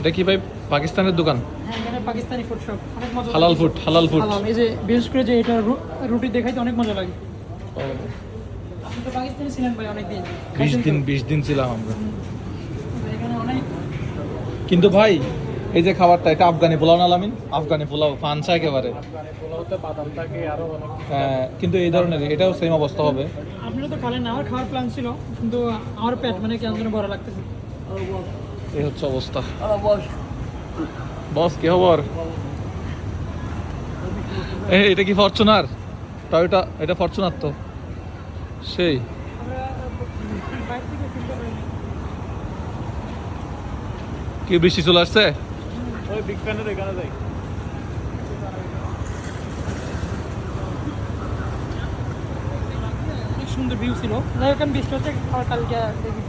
এটা কি ভাই পাকিস্তানের দোকান? হ্যাঁ পাকিস্তানি ফুড শপ অনেক মজা হালাল ফুড হালাল ফুড এই যে বিশেষ করে যে এটা রুটি দেখাইতে অনেক মজা লাগে। আপনি তো পাকিস্তানি ছিলেন ভাই দিন বিশ দিন ছিলাম আমরা। এখানে অনেক কিন্তু ভাই এই যে খাবারটা এটা আফগানি পোলাও না লামিন? আফগানি পোলাও ফানসা একেবারে। হ্যাঁ কিন্তু এই ধরনের এটাও সেম অবস্থা হবে। আপনারা তো খালেন না আমার খাওয়ার প্ল্যান ছিল কিন্তু আমার পেট মানে কেন যেন বড় লাগতেছে। এই হচ্ছে অবস্থা। বস কি খবর? এটা কি ফরচুনার? তাও এটা এটা ফরচুনার তো। সেই। কি বৃষ্টি চলে আসছে? ওই বিগ ফ্যানের এখানে যাই অনেক সুন্দর ভিউ ছিল। কালকে দেখি।